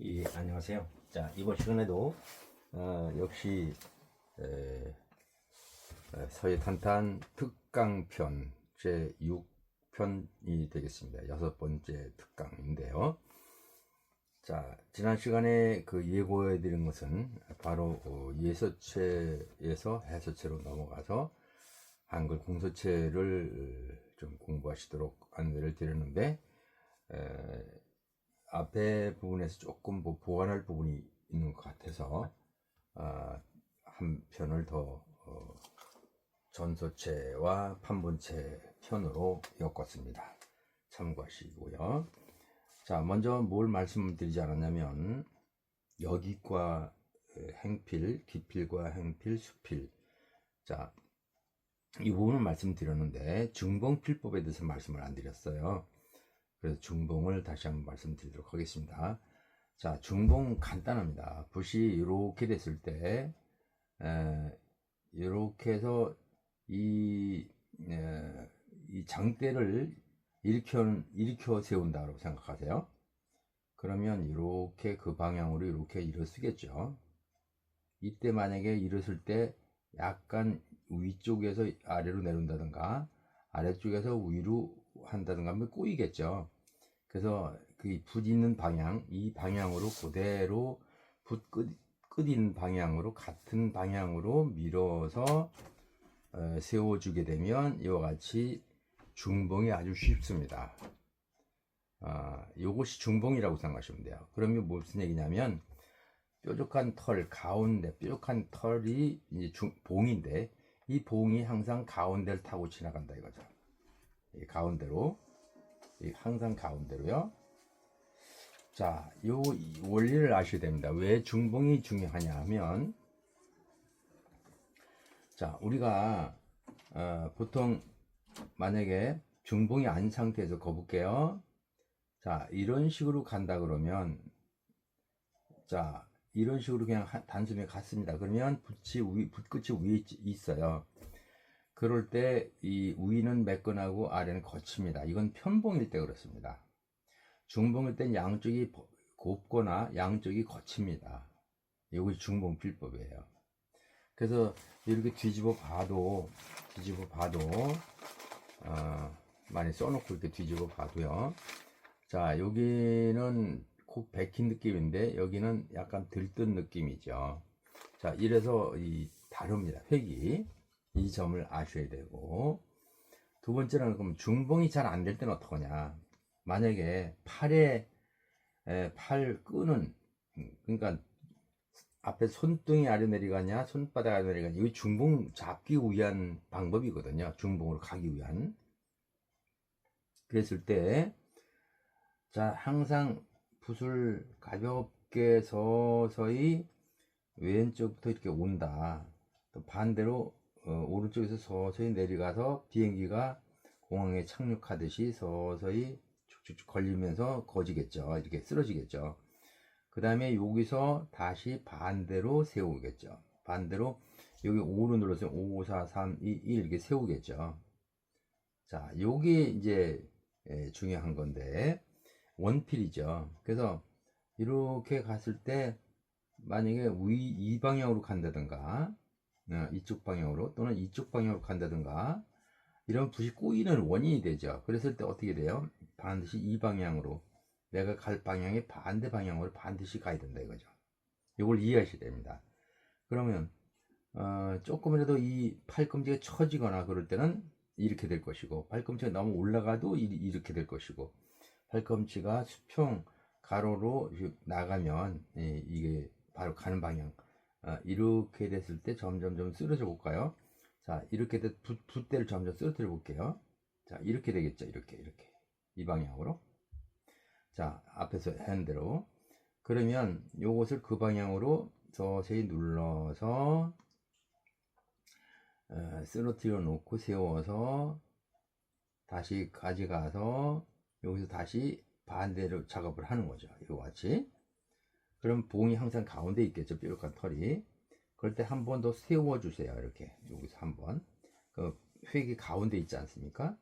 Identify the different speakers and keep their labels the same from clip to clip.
Speaker 1: 예, 안녕하세요. 자, 이번 시간에도 어, 역시 에, 에, 서해탄탄 특강편 제 6편이 되겠습니다. 여섯 번째 특강인데요. 자, 지난 시간에 그 예고해 드린 것은 바로 어, 예서체에서 해서체로 넘어가서 한글 공서체를 좀 공부하시도록 안내를 드렸는데 에, 앞에 부분에서 조금 뭐 보완할 부분이 있는 것 같아서 아, 한 편을 더 어, 전서체와 판본체 편으로 엮었습니다. 참고하시고요. 자, 먼저 뭘 말씀드리지 않았냐면 여기과 행필, 기필과 행필, 수필. 자, 이 부분을 말씀드렸는데 중봉필법에 대해서 말씀을 안 드렸어요. 그래서 중봉을 다시 한번 말씀드리도록 하겠습니다. 자, 중봉 간단합니다. 붓이 이렇게 됐을 때, 에, 이렇게 해서 이, 에, 이 장대를 일으켜, 일으켜 세운다고 생각하세요. 그러면 이렇게 그 방향으로 이렇게 일을 쓰겠죠. 이때 만약에 일었을 때 약간 위쪽에서 아래로 내려온다든가 아래쪽에서 위로 한다든가 하면 꼬이겠죠. 그래서 그붓 있는 방향, 이 방향으로 그대로 붓 끝, 끝 있는 방향으로 같은 방향으로 밀어서 어, 세워주게 되면 이와 같이 중봉이 아주 쉽습니다. 아, 요것이 중봉이라고 생각하시면 돼요. 그러면 무슨 얘기냐면 뾰족한 털 가운데 뾰족한 털이 이제 중, 봉인데 이 봉이 항상 가운데를 타고 지나간다 이거죠. 이 가운데로 이 항상 가운데로요. 자, 요 원리를 아셔야 됩니다. 왜 중봉이 중요하냐 하면 자, 우리가 어, 보통 만약에 중봉이 아닌 상태에서 거볼게요. 자, 이런 식으로 간다 그러면 자, 이런 식으로 그냥 한- 단숨에 갔습니다. 그러면 붓이 위, 붓끝이 위에 있- 있어요. 그럴 때 이 위는 매끈하고 아래는 거칩니다. 이건 편봉일 때 그렇습니다. 중봉일 땐 양쪽이 버- 곱거나 양쪽이 거칩니다. 이것이 중봉 필법이에요. 그래서 이렇게 뒤집어 봐도 뒤집어 봐도 어, 많이 써놓고 이렇게 뒤집어 봐도요. 자 여기는 콕 백힌 느낌인데 여기는 약간 들뜬 느낌이죠. 자 이래서 이 다릅니다. 획이 이 점을 아셔야 되고. 두 번째는 그럼 중봉이 잘 안 될 때는 어떡하냐? 만약에 팔에 에, 팔 끄는 음, 그러니까 앞에 손등이 아래 내려가냐 손바닥 아래 내려가냐 이게 중봉 잡기 위한 방법이거든요. 중봉으로 가기 위한. 그랬을 때 자 항상 붓을 가볍게 서서히 왼쪽부터 이렇게 온다. 또 반대로 어, 오른쪽에서 서서히 내려가서 비행기가 공항에 착륙하듯이 서서히 쭉쭉쭉 걸리면서 거지겠죠. 이렇게 쓰러지겠죠. 그 다음에 여기서 다시 반대로 세우겠죠. 반대로 여기 5로 눌러서 5, 4, 3, 2, 1 이렇게 세우겠죠. 자, 요게 이제 예, 중요한 건데 원필이죠. 그래서 이렇게 갔을 때 만약에 위, 이 방향으로 간다든가 어, 이쪽 방향으로 또는 이쪽 방향으로 간다든가 이런 붓이 꼬이는 원인이 되죠. 그랬을 때 어떻게 돼요? 반드시 이 방향으로 내가 갈 방향의 반대 방향으로 반드시 가야 된다 이거죠. 이걸 이해하셔야 됩니다. 그러면 어, 조금이라도 이 팔꿈치가 처지거나 그럴 때는 이렇게 될 것이고 팔꿈치가 너무 올라가도 이- 이렇게 될 것이고 팔꿈치가 수평 가로로 나가면 예, 이게 바로 가는 방향 아, 이렇게 됐을 때 점점점 쓰러져 볼까요? 자, 이렇게 돼 붓, 붓대를 점점 쓰러뜨려 볼게요. 자, 이렇게 되겠죠. 이렇게, 이렇게. 이 방향으로. 자, 앞에서 한 대로. 그러면 요것을 그 방향으로 서서히 눌러서 어, 쓰러뜨려 놓고 세워서 다시 가져가서 여기서 다시 반대로 작업을 하는 거죠. 이와 같이. 그럼 봉이 항상 가운데 있겠죠. 뾰족한 털이. 그럴 때 한 번 더 세워 주세요. 이렇게. 여기서 한 번. 그 획이 가운데 있지 않습니까?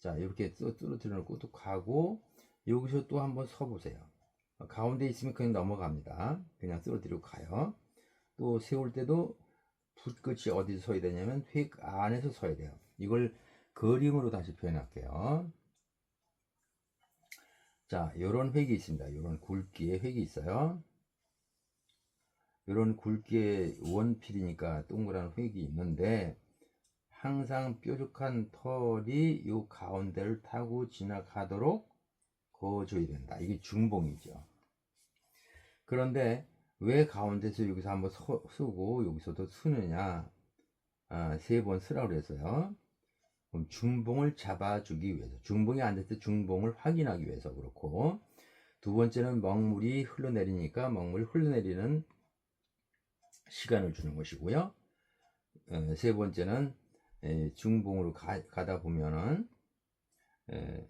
Speaker 1: 자, 이렇게 뚜루뚜루 놓고 뚝 하고, 여기서 또 한번 서 보세요. 가운데 있으면 그냥 넘어갑니다. 그냥 쓰러뜨리고 가요. 또 세울 때도 붓끝이 어디서 서야 되냐면 획 안에서 서야 돼요. 이걸 그림으로 다시 표현할게요. 자, 요런 획이 있습니다. 요런 굵기의 획이 있어요. 요런 굵기의 원필이니까 동그란 획이 있는데 항상 뾰족한 털이 요 가운데를 타고 지나가도록 그어줘야 된다. 이게 중봉이죠. 그런데 왜 가운데서 여기서 한번 서, 쓰고 여기서도 쓰느냐? 아, 세 번 쓰라고 그랬어요. 그럼 중봉을 잡아주기 위해서 중봉이 안 됐을 때 중봉을 확인하기 위해서 그렇고 두 번째는 먹물이 흘러내리니까 먹물이 흘러내리는 시간을 주는 것이고요. 에, 세 번째는 에, 중봉으로 가, 다 보면은 에,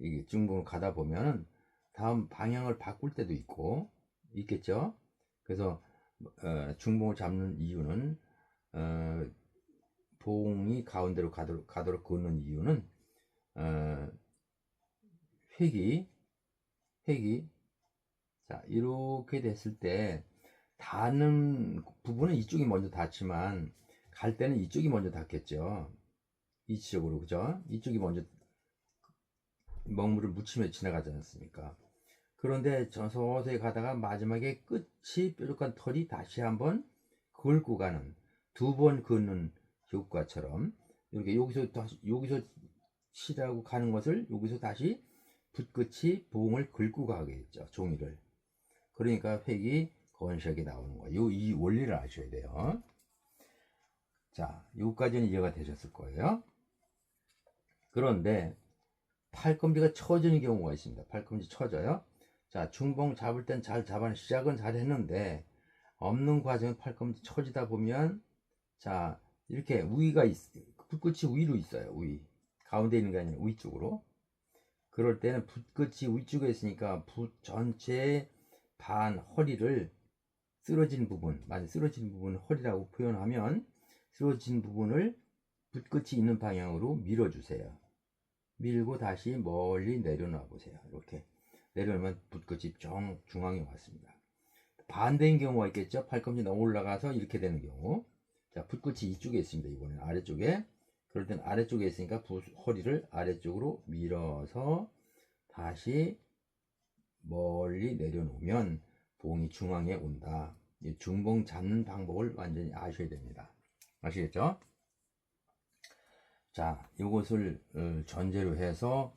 Speaker 1: 이게 중봉으로 가다 보면은 다음 방향을 바꿀 때도 있고 있겠죠. 그래서 어, 중봉을 잡는 이유는 어, 봉이 가운데로 가도록, 가도록 긋는 이유는 어, 획이 획이 자 이렇게 됐을 때 닿는 부분은 이쪽이 먼저 닿지만 갈 때는 이쪽이 먼저 닿겠죠. 이쪽으로 그죠? 이쪽이 먼저 먹물을 묻히며 지나가지 않습니까? 그런데 저 서서히 가다가 마지막에 끝이 뾰족한 털이 다시 한번 긁고 가는 두 번 긋는 효과처럼 이렇게 여기서 다시 여기서 치라고 가는 것을 여기서 다시 붓끝이 봉을 긁고 가겠죠 종이를. 그러니까 획이 건실하게 나오는 거예요 이 원리를 아셔야 돼요 자 여기까지는 이해가 되셨을 거예요 그런데 팔꿈치가 처지는 경우가 있습니다 팔꿈치 처져요 자 중봉 잡을 땐 잘 잡아 시작은 잘 했는데 없는 과정에 팔꿈치 처지다 보면 자 이렇게 위가 있, 붓끝이 위로 있어요. 위. 가운데 있는 게 아니라 위쪽으로. 그럴 때는 붓끝이 위쪽에 있으니까 붓 전체의 반 허리를 쓰러진 부분, 만약 쓰러진 부분 허리라고 표현하면 쓰러진 부분을 붓끝이 있는 방향으로 밀어주세요. 밀고 다시 멀리 내려놔 보세요. 이렇게 내려놓으면 붓끝이 정, 중앙에 왔습니다. 반대인 경우가 있겠죠. 팔꿈치 너무 올라가서 이렇게 되는 경우. 자, 붓끝이 이쪽에 있습니다. 이번엔 아래쪽에. 그럴 땐 아래쪽에 있으니까 부, 허리를 아래쪽으로 밀어서 다시 멀리 내려놓으면 봉이 중앙에 온다. 이 중봉 잡는 방법을 완전히 아셔야 됩니다. 아시겠죠? 자, 이것을 어, 전제로 해서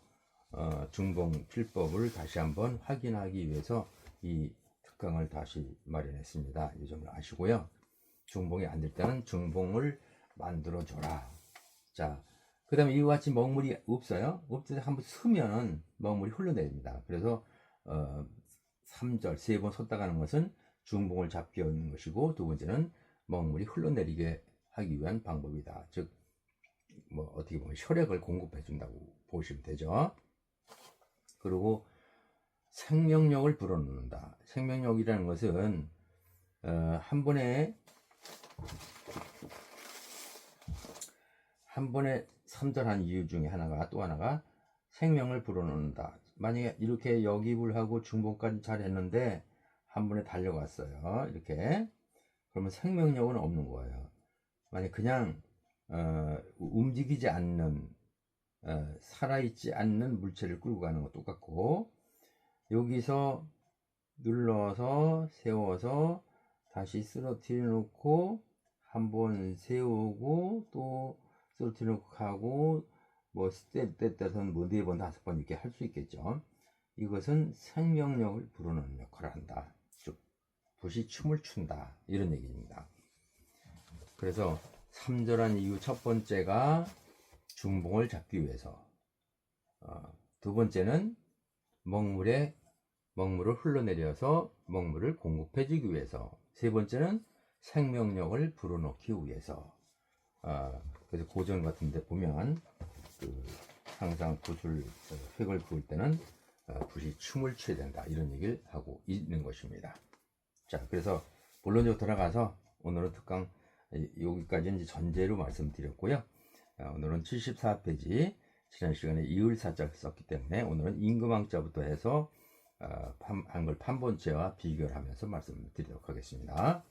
Speaker 1: 어, 중봉 필법을 다시 한번 확인하기 위해서 이 특강을 다시 마련했습니다. 이 점을 아시고요. 중봉이 안 될 때는 중봉을 만들어 줘라. 자, 그 다음에 이와 같이 먹물이 없어요. 없을 때 한번 쓰면은 먹물이 흘러내립니다. 그래서 어, 3절 세 번 섰다 가는 것은 중봉을 잡기 하는 것이고 두 번째는 먹물이 흘러내리게 하기 위한 방법이다. 즉, 뭐 어떻게 보면 혈액을 공급해 준다고 보시면 되죠. 그리고 생명력을 불어넣는다. 생명력이라는 것은 어, 한 번에 한 번에 선전한 이유 중에 하나가 또 하나가 생명을 불어넣는다. 만약에 이렇게 역입을 하고 중복까지 잘 했는데 한 번에 달려갔어요. 이렇게 그러면 생명력은 없는 거예요. 만약 그냥 어, 움직이지 않는 어, 살아있지 않는 물체를 끌고 가는 거 똑같고 여기서 눌러서 세워서 다시 쓰러뜨려 놓고 한번 세우고 또 쓰러뜨려 놓고 하고 뭐 스텝 때 따라서는 뭐네 번 다섯 번 이렇게 할 수 있겠죠. 이것은 생명력을 불어넣는 역할을 한다. 즉 붓이 춤을 춘다 이런 얘기입니다. 그래서 3절한 이유 첫 번째가 중봉을 잡기 위해서 어, 두 번째는 먹물에 먹물을 흘러내려서 먹물을 공급해 주기 위해서 세 번째는 생명력을 불어넣기 위해서 아, 그래서 고전 같은 데 보면 그 항상 붓을 획을 그을 때는 어, 붓이 춤을 춰야 된다. 이런 얘기를 하고 있는 것입니다. 자 그래서 본론적으로 돌아가서 오늘은 특강 여기까지 이제 전제로 말씀드렸고요. 아, 오늘은 74페이지 지난 시간에 이을사자를 썼기 때문에 오늘은 임금왕자부터 해서 어, 판- 한글 판본체와 비교를 하면서 말씀드리도록 하겠습니다.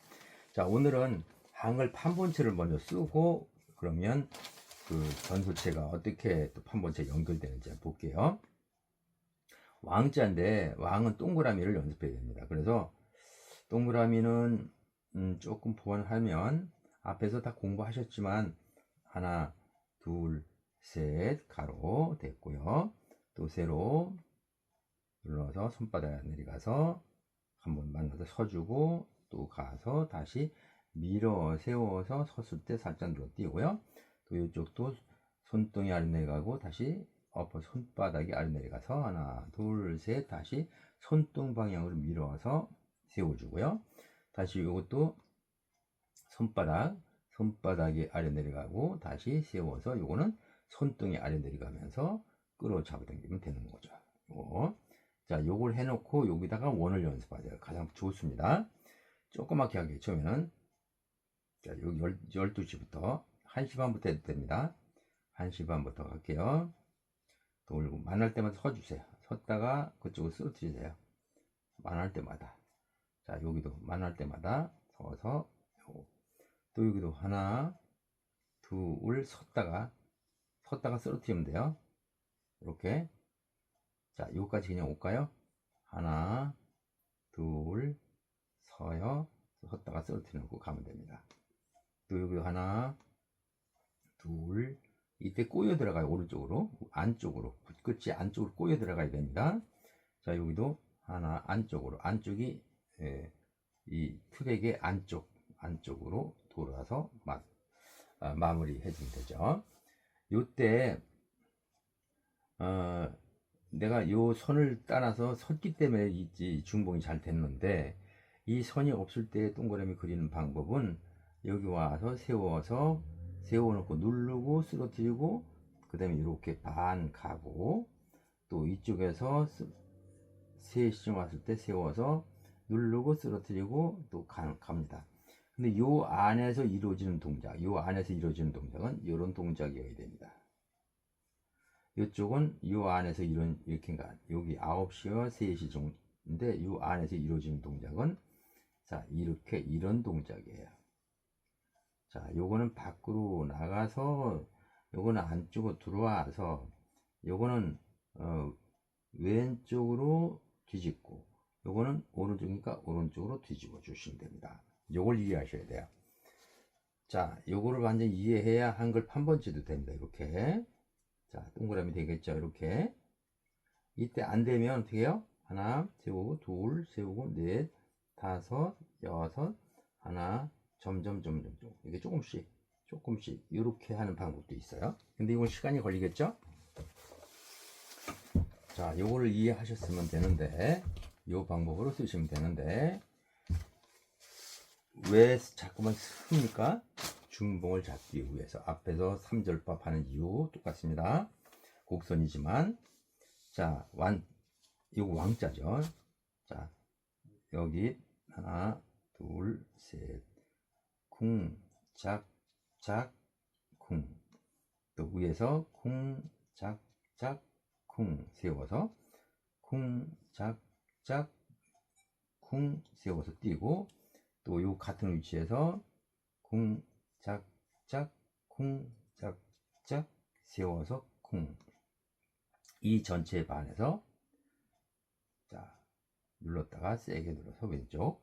Speaker 1: 자, 오늘은 한글 판본체를 먼저 쓰고 그러면 그 전소체가 어떻게 또 판본체 연결되는지 한번 볼게요. 왕자인데 왕은 동그라미를 연습해야 됩니다. 그래서 동그라미는 음, 조금 보완하면 앞에서 다 공부하셨지만 하나, 둘, 셋 가로 됐고요. 또 세로 눌러서 손바닥 내려가서 한번 만나서 서주고 또 가서 다시 밀어 세워서 섰을 때 살짝 눌러 띄고요. 또 이쪽도 손등이 아래 내려가고 다시 엎어 손바닥이 아래 내려가서 하나 둘 셋 다시 손등 방향으로 밀어서 세워주고요. 다시 이것도 손바닥 손바닥이 아래 내려가고 다시 세워서 요거는 손등이 아래 내려가면서 끌어 잡아당기면 되는 거죠. 요거. 자, 요걸 해놓고 여기다가 원을 연습하세요. 가장 좋습니다. 조그맣게 하게 처음에는 자, 여기 12시부터 1시 반부터 해도 됩니다. 1시 반부터 갈게요. 돌고 만날 때마다 서주세요. 섰다가 그쪽으로 쓰러뜨리세요. 만날 때마다. 자, 여기도 만날 때마다 서서. 또 여기도 하나, 둘 섰다가 섰다가 쓰러뜨리면 돼요. 이렇게 자, 여기까지 그냥 올까요? 하나, 둘, 서요. 섰다가 쓰러뜨리고 가면 됩니다. 또 여기 하나, 둘, 이때 꼬여 들어가요. 오른쪽으로, 안쪽으로, 끝이 안쪽으로 꼬여 들어가야 됩니다. 자, 여기도 하나, 안쪽으로, 안쪽이 예, 이 트랙의 안쪽, 안쪽으로 돌아서 마, 아, 마무리 해 주면 되죠. 요때 어, 내가 요 선을 따라서 섰기 때문에 이, 이 중봉이 잘 됐는데 이 선이 없을 때 동그라미 그리는 방법은 여기 와서 세워서 세워놓고 누르고 쓰러뜨리고 그 다음에 이렇게 반 가고 또 이쪽에서 쓰- 셋이 왔을 때 세워서 누르고 쓰러뜨리고 또 가, 갑니다. 근데 요 안에서 이루어지는 동작, 요 안에서 이루어지는 동작은 이런 동작이어야 됩니다. 이쪽은 요 안에서 이런 이렇게인가 여기 9시와 3시 정도인데 요 안에서 이루어지는 동작은 자 이렇게 이런 동작이에요. 자 요거는 밖으로 나가서 요거는 안쪽으로 들어와서 요거는 어, 왼쪽으로 뒤집고 요거는 오른쪽이니까 오른쪽으로 뒤집어 주시면 됩니다. 요걸 이해하셔야 돼요. 자 요거를 완전 이해해야 한글 판번지도 됩니다. 이렇게 자, 동그라미 되겠죠? 이렇게. 이때 안 되면 어떻게 해요? 하나, 세우고, 둘, 세우고, 넷, 다섯, 여섯, 하나, 점점, 점 점, 점. 이게 조금씩, 조금씩, 이렇게 하는 방법도 있어요. 근데 이건 시간이 걸리겠죠? 자, 요거를 이해하셨으면 되는데, 요 방법으로 쓰시면 되는데, 왜 자꾸만 씁니까? 중봉을 잡기 위해서 앞에서 3절밥 하는 이유 똑같습니다. 곡선이지만 자, 완 이거 왕자죠. 자, 여기 하나, 둘, 셋, 쿵, 작, 작, 쿵. 또 위에서 쿵, 작, 작, 쿵 세워서 쿵, 작, 작, 쿵 세워서 띄고 또 요 같은 위치에서 쿵, 작, 작, 쿵, 작, 작, 세워서 쿵. 이 전체에 반해서, 자, 눌렀다가 세게 눌러서 왼쪽.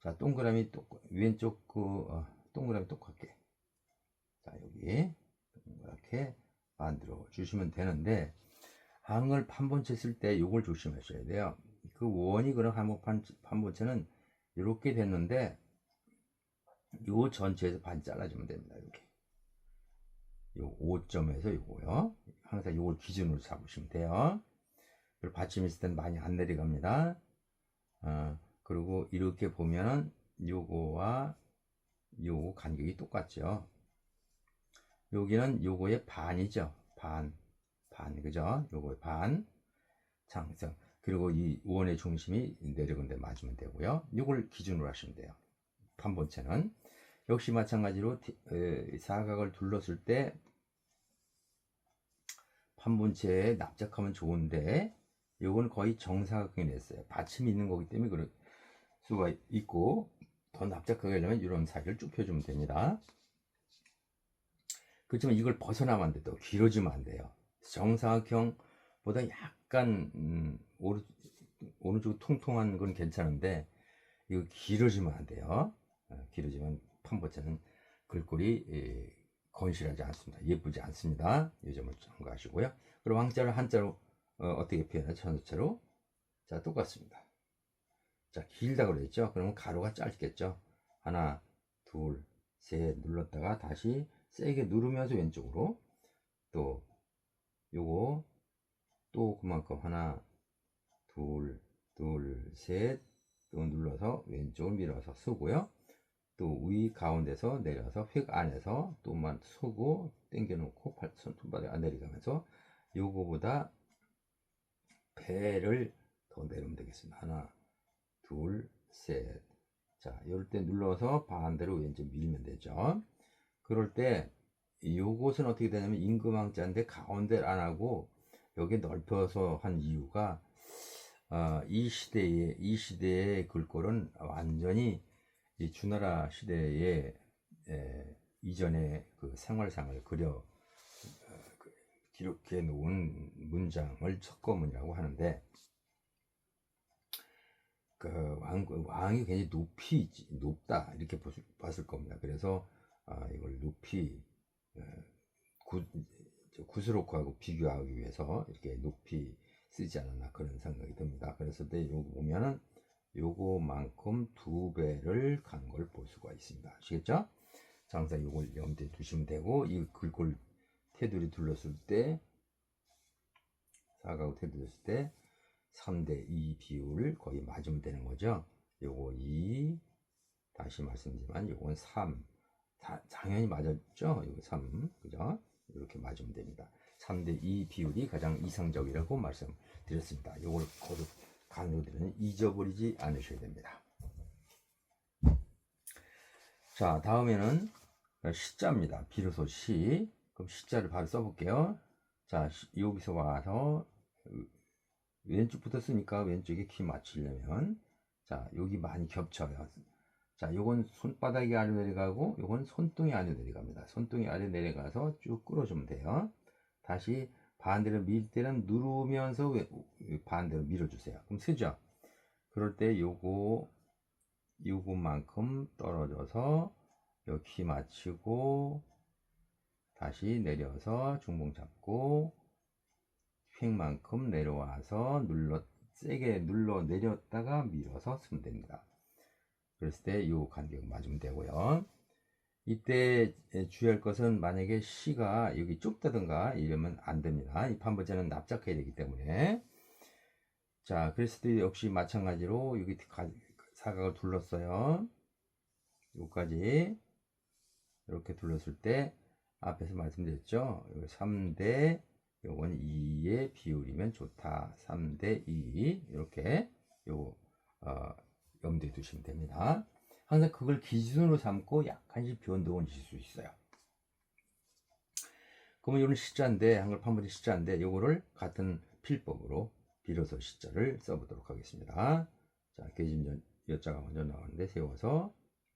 Speaker 1: 자, 동그라미 똑, 왼쪽 그, 어, 동그라미 똑같게. 자, 여기, 동그랗게 만들어 주시면 되는데, 한글 판본체 쓸 때 요걸 조심하셔야 돼요. 그 원이 그런 한국 판, 판본체는 이렇게 됐는데, 요 전체에서 반 잘라주면 됩니다. 이렇게. 요 5점에서 요거요. 항상 요걸 기준으로 잡으시면 돼요. 그리고 받침 있을 땐 많이 안 내려갑니다. 어, 그리고 이렇게 보면은 요거와 요거 간격이 똑같죠. 여기는 요거의 반이죠. 반. 반. 그죠? 요거의 반. 장성. 그리고 이 원의 중심이 내려간 데 맞으면 되고요. 요걸 기준으로 하시면 돼요. 판본체는 역시 마찬가지로 사각을 둘렀을 때 판본체에 납작하면 좋은데 요건 거의 정사각형이 됐어요. 받침이 있는 거기 때문에 수가 있고 더 납작하게 하려면 이런 사이를 쭉 펴주면 됩니다. 그렇지만 이걸 벗어나면 안 돼도 길어지면 안 돼요. 정사각형보다 약간 음, 오른, 오른쪽 통통한 건 괜찮은데 이거 길어지면 안 돼요. 어, 길어지면 판버차는 글꼴이 예, 건실하지 않습니다. 예쁘지 않습니다. 이 점을 참고하시고요. 그럼 왕자를 한자로 어, 떻게 표현하죠? 천수체로 자 똑같습니다. 자 길다 그랬죠? 그러면 가로가 짧겠죠? 하나, 둘, 셋 눌렀다가 다시 세게 누르면서 왼쪽으로 또 요거 또 그만큼 하나, 둘, 둘, 셋 또 눌러서 왼쪽을 밀어서 쓰고요. 또 위 가운데서 내려서 획 안에서 또만 서고 당겨놓고 팔, 손바닥 안 내려가면서 요거보다 배를 더 내리면 되겠습니다. 하나, 둘, 셋. 자, 이럴 때 눌러서 반대로 왼쪽 밀면 되죠. 그럴 때 요것은 어떻게 되냐면 임금왕자인데 가운데 안 하고 여기 넓혀서 한 이유가 어, 이 시대의 이 시대의 글꼴은 완전히 이 주나라 시대의 에, 이전의 그 생활상을 그려 어, 그 기록해 놓은 문장을 석거문이라고 하는데 그 왕, 왕이 굉장히 높이 높다 이렇게 보실, 봤을 겁니다. 그래서 아, 이걸 높이 어, 구, 저 구스로크하고 비교하기 위해서 이렇게 높이 쓰지 않았나 그런 생각이 듭니다. 그래서 때 요거 보면은 요거만큼 두 배를 간 걸 볼 수가 있습니다. 아시겠죠? 자, 항상 요걸 염두에 두시면 되고 이 글꼴 테두리 둘렀을 때 사각하고 테두리 둘렀을 때 3대 2 비율 거의 맞으면 되는 거죠. 요거 2 다시 말씀드리지만 요건 3 다, 당연히 맞았죠. 요거 3 그죠? 이렇게 맞으면 됩니다. 3대 2 비율이 가장 이상적이라고 말씀드렸습니다. 요걸 거듭 강조드리는 잊어버리지 않으셔야 됩니다. 자, 다음에는 시자입니다. 비로소 시. 그럼 시자를 바로 써볼게요. 자, 시- 여기서 와서 왼쪽부터 쓰니까 왼쪽에 키 맞추려면 자, 여기 많이 겹쳐요. 자, 요건 손바닥이 아래 내려가고 요건 손등이 아래 내려갑니다. 손등이 아래 내려가서 쭉 끌어주면 돼요. 다시 반대로 밀 때는 누르면서 왜- 반대로 밀어주세요. 그럼 쓰죠? 그럴 때 요거 요거만큼 떨어져서 여기 맞추고 다시 내려서 중봉 잡고 횡만큼 내려와서 눌러 세게 눌러 내렸다가 밀어서 쓰면 됩니다. 그랬을 때요 간격 맞으면 되고요. 이때 주의할 것은 만약에 C가 여기 좁다든가 이러면 안 됩니다. 이 판버제는 납작해야 되기 때문에 자 그랬을 때 역시 마찬가지로 여기 가- 사각을 둘렀어요. 요까지 이렇게 둘렀을 때 앞에서 말씀드렸죠. 3대 요건 2의 비율이면 좋다. 3대 2 이렇게 요 어, 염두에 두시면 됩니다. 항상 그걸 기준으로 삼고 약간씩 변동을 주실 수 있어요. 그러면 이거는 시자인데 한글 판문제 시자인데 요거를 같은 필법으로 비로소 시자를 써보도록 하겠습니다. 자, 계집 여자가 먼저 나오는데 세워서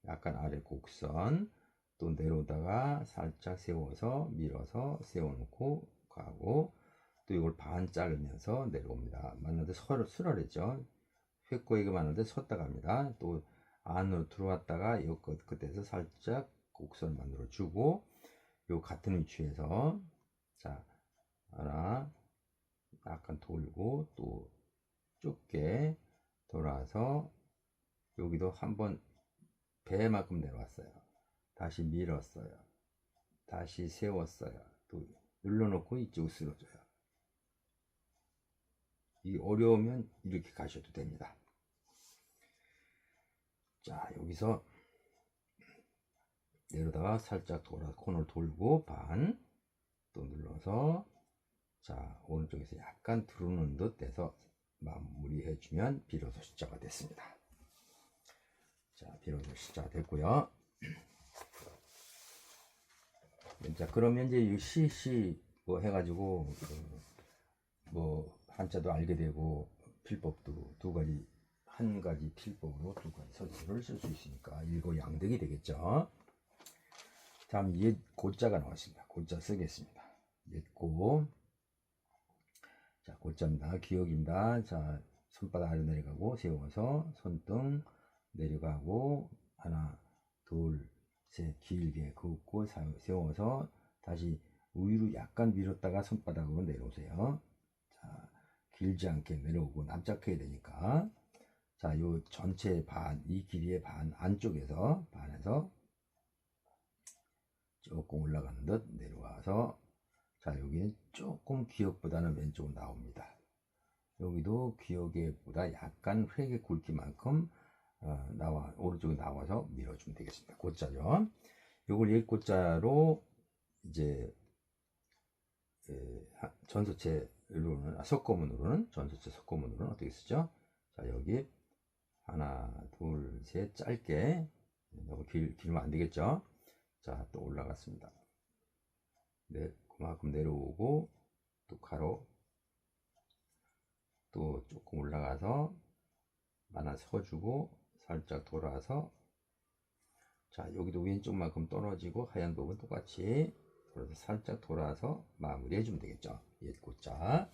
Speaker 1: 약간 아래 곡선 또 내려오다가 살짝 세워서 밀어서 세워놓고 가고 또 이걸 반 자르면서 내려옵니다. 맞는데 서로 수월했죠. 획고이가 맞는데 섰다 갑니다. 또 안으로 들어왔다가 요 끝, 끝에서 살짝 곡선을 만들어 주고 요 같은 위치에서 자 하나 약간 돌고 또 좁게 돌아서 여기도 한번 배만큼 내려왔어요. 다시 밀었어요. 다시 세웠어요. 또 눌러놓고 이쪽 쓰러져요. 이 어려우면 이렇게 가셔도 됩니다. 자 여기서 내려다가 살짝 돌아 코너를 돌고 반 또 눌러서 자 오른쪽에서 약간 두르는 듯 돼서 마무리해 주면 비로소 숫자가 됐습니다. 자 비로소 숫자가 됐고요. 자 그러면 이제 이 CC 뭐 해가지고 그뭐 한자도 알게 되고 필법도 두 가지 한 가지 필법으로 두 가지 서술을 쓸 수 있으니까 일거양득이 되겠죠. 다음 옛 고자가 나왔습니다. 고자 쓰겠습니다. 옛고 자 고자입니다. 기억입니다. 자 손바닥 아래로 내려가고 세워서 손등 내려가고 하나 둘 셋 길게 긋고 사- 세워서 다시 위로 약간 밀었다가 손바닥으로 내려오세요. 자 길지 않게 내려오고 납작해야 되니까 자, 요 전체 반, 이 길이의 반 안쪽에서 반에서 조금 올라가는 듯 내려와서 자, 여기는 조금 기억보다는 왼쪽으로 나옵니다. 여기도 기억에보다 약간 획의 굵기만큼 어, 나와 오른쪽에 나와서 밀어주면 되겠습니다. 곧자죠. 요걸 옛 곧자로 이제 전서체로는 아, 석고문으로는 전서체 석고문으로는 어떻게 쓰죠? 자 여기 하나 둘 셋 짧게 너무 길, 길면 안 되겠죠? 자 또 올라갔습니다. 네 그만큼 내려오고 또 가로 또 조금 올라가서 하나 서주고 살짝 돌아서 자 여기도 왼쪽만큼 떨어지고 하얀 부분 똑같이 돌아서 살짝 돌아서 마무리 해 주면 되겠죠? 옛 꽃자.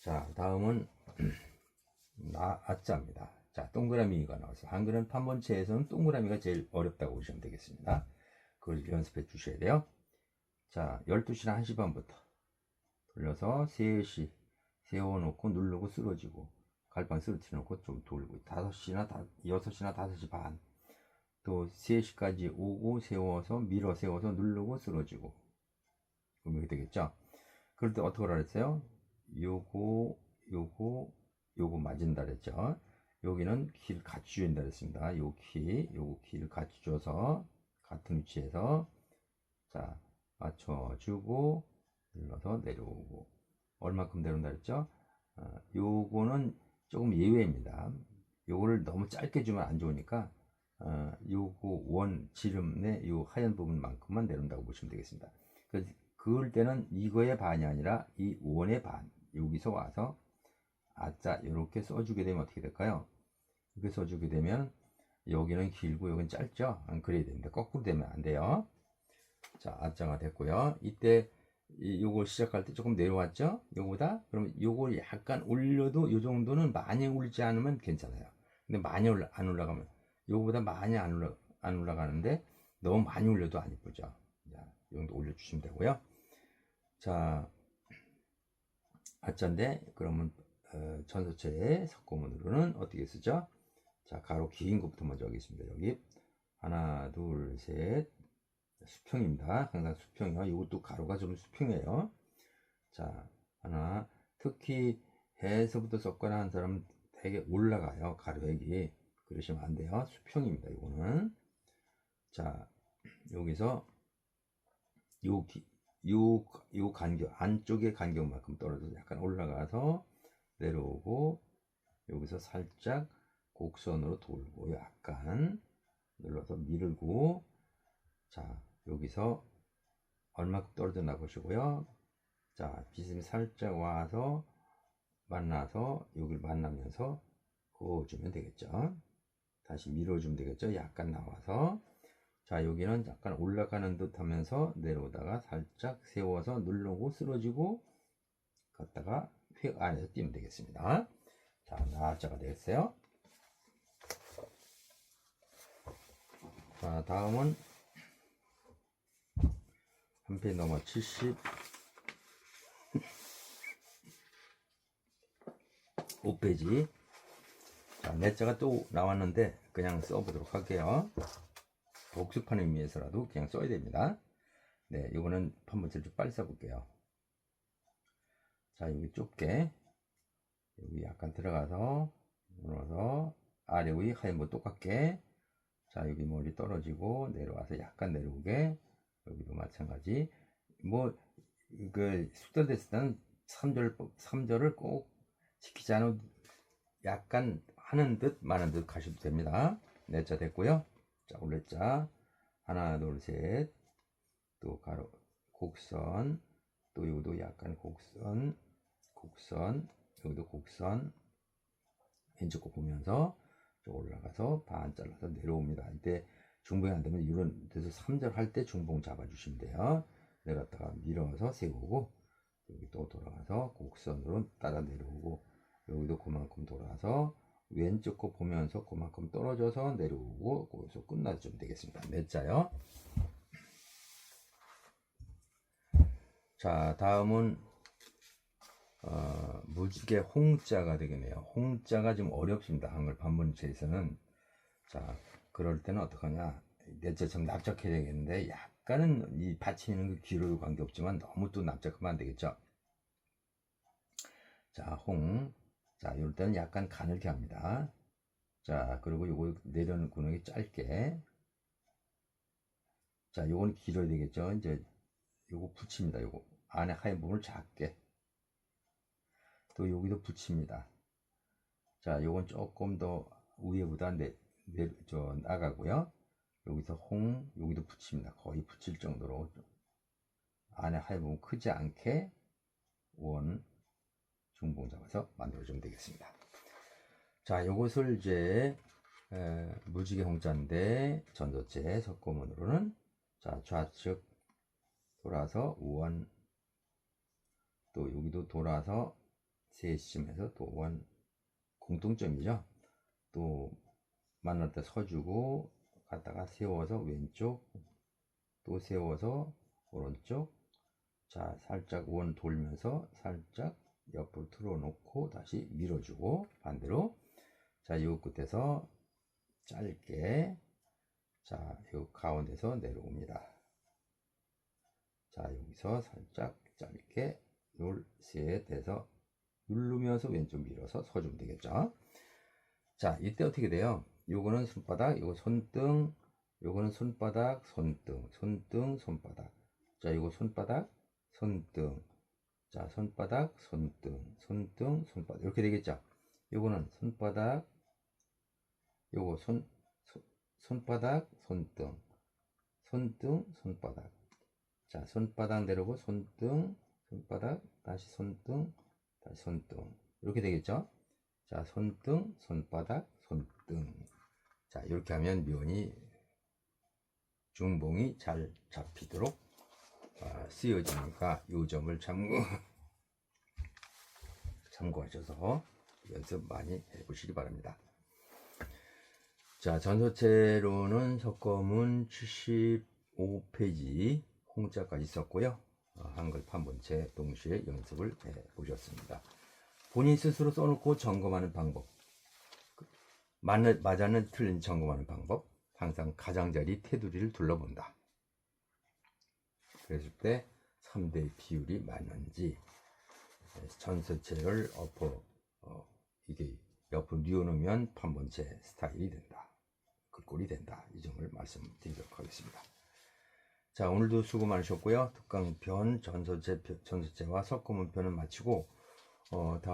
Speaker 1: 자 다음은 나 아자입니다. 자 동그라미가 나와서 한글은 판본체에서는 동그라미가 제일 어렵다고 보시면 되겠습니다. 그걸 연습해 주셔야 돼요. 자 12시나 1시 반부터 돌려서 3시 세워놓고 누르고 쓰러지고 갈방 쓰러뜨려 놓고 좀 돌고 5시나 6시나 5시 반. 또 3시까지 오고 세워서 밀어 세워서 누르고 쓰러지고. 이렇게 되겠죠? 그럴 때 어떻게 하라 그랬어요? 요거 요거 요거 맞은다 그랬죠? 여기는 키를 같이 된다 그랬습니다. 요 키, 요거 키를 같이 줘서 같은 위치에서 자 맞춰주고 눌러서 내려오고. 얼마큼 내려온다 그랬죠? 어, 요거는 조금 예외입니다. 요거를 너무 짧게 주면 안 좋으니까 어, 요거 원 지름의 요 하얀 부분만큼만 내려온다고 보시면 되겠습니다. 그, 그을 때는 이거의 반이 아니라 이 원의 반 여기서 와서 아자 이렇게 써주게 되면 어떻게 될까요? 이렇게 써주게 되면 여기는 길고 여기는 짧죠? 안 그래야 됩니다 거꾸로 되면 안 돼요. 자 아자가 됐고요. 이때 이- 요걸 시작할 때 조금 내려왔죠? 요거보다? 그러면 요걸 약간 올려도 요 정도는 많이 올리지 않으면 괜찮아요. 근데 많이 올라, 안 올라가면. 요거보다 많이 안, 올라, 안 올라가는데 너무 많이 올려도 안 이쁘죠? 자, 이 정도 올려주시면 되고요. 자 아자인데 그러면 어, 전서체의 석고문으로는 어떻게 쓰죠? 자 가로 긴 것부터 먼저 하겠습니다 여기. 하나 둘 셋 수평입니다. 항상 수평이요. 이것도 가로가 좀 수평이에요. 자, 하나. 특히 해에서부터 섞거나 한 사람은 되게 올라가요. 가로액이. 그러시면 안 돼요. 수평입니다. 이거는. 자, 여기서 요, 기- 요, 요 간격, 안쪽의 간격만큼 떨어져서 약간 올라가서 내려오고, 여기서 살짝 곡선으로 돌고, 약간 눌러서 밀고, 자, 여기서 얼마큼 떨어졌나 보시고요. 자, 비스듬히 살짝 와서 만나서 여기를 만나면서 그어주면 되겠죠. 다시 밀어주면 되겠죠. 약간 나와서 자, 여기는 약간 올라가는 듯 하면서 내려오다가 살짝 세워서 누르고 쓰러지고 갔다가 획 안에서 뛰면 되겠습니다. 자, 나자가 되겠어요. 자, 다음은 한 페이지 넘어 70 5페이지. 자, 넷자가 또 나왔는데 그냥 써보도록 할게요. 복습하는 의미에서라도 그냥 써야 됩니다. 네 이거는 한번 좀 빨리 써볼게요. 자 여기 좁게. 여기 약간 들어가서 눌러서. 아래 위 하얀 거 똑같게. 자 여기 머리 떨어지고 내려와서 약간 내려오게 여기도 마찬가지. 뭐, 그, 숙달됐을 때는 3절, 3절을 꼭 지키지 않아도 약간 하는 듯 마는 듯 가셔도 됩니다. 넷자 됐고요. 자, 올레자. 하나, 둘, 셋. 또 가로, 곡선. 또 여기도 약간 곡선, 곡선, 여기도 곡선, 왼쪽 거 보면서 좀 올라가서 반 잘라서 내려옵니다. 이때 중봉이 안 되면 이런 데서 3절 할 때 중봉 잡아주시면 돼요. 내렸다가 밀어서 세우고 여기 또 돌아가서 곡선으로 따라 내려오고 여기도 그만큼 돌아서 왼쪽 거 보면서 그만큼 떨어져서 내려오고 거기서 끝나주면 되겠습니다. 몇 자요? 자 다음은 어, 무지개 홍자가 되겠네요. 홍자가 좀 어렵습니다. 한글 반문체에서는 자 그럴 때는 어떡하냐 내자처럼 납작해야 되겠는데 약간은 이 받치는 그 길어도 관계없지만 너무 또 납작하면 안 되겠죠. 자, 홍. 자, 이럴 때는 약간 가늘게 합니다. 자, 그리고 요거 내려는 구멍이 짧게. 자, 요건 길어야 되겠죠. 이제 요거 붙입니다. 요거 안에 하얀 부분을 작게. 또 여기도 붙입니다. 자, 요건 조금 더 위에보다 내, 내, 저, 나가고요. 여기서 홍, 여기도 붙입니다. 거의 붙일 정도로. 안에 하얀 부분 크지 않게 원, 중봉 잡아서 만들어주면 되겠습니다. 자, 요것을 이제 에, 무지개 홍자인데 전도체 석고문으로는 자 좌측 돌아서 원, 또 여기도 돌아서 세심해서 또 원 공통점이죠. 또 만날 때 서주고 갔다가 세워서 왼쪽 또 세워서 오른쪽. 자 살짝 원 돌면서 살짝 옆으로 틀어놓고 다시 밀어주고 반대로. 자요 끝에서 짧게 자요 가운데서 내려옵니다. 자 여기서 살짝 짧게 열셋 해서 누르면서 왼쪽 밀어서 서주면 되겠죠? 자 이때 어떻게 돼요 요거는 손바닥 요거 손등 요거는 손바닥 손등 손등 손바닥 자 요거 손바닥 손등 자, 손바닥, 손등, 손등, 손바닥. 이렇게 되겠죠? 요거는 손바닥, 요거 손, 손 손바닥, 손등, 손등, 손바닥. 자, 손바닥 내려고 손등, 손바닥, 다시 손등, 다시 손등. 이렇게 되겠죠? 자, 손등, 손바닥, 손등. 자, 이렇게 하면 면이 중봉이 잘 잡히도록 아, 쓰여지니까 이 점을 참고 참고하셔서 연습 많이 해보시기 바랍니다. 자, 전서체로는 석검은 75페이지 홍자까지 썼고요. 어, 한글 판본체 동시에 연습을 해 보셨습니다. 본인 스스로 써놓고 점검하는 방법. 맞았는 틀린 점검하는 방법. 항상 가장자리 테두리를 둘러본다. 그랬을 때 3대 비율이 맞는지 전서체를 엎어 어, 이게 옆으로 뉘어놓으면 판본체 스타일이 된다. 그 꼴이 된다. 이 점을 말씀드리도록 하겠습니다. 자 오늘도 수고 많으셨고요. 특강편 전서체 전서체와 석고문편은 마치고 어, 다음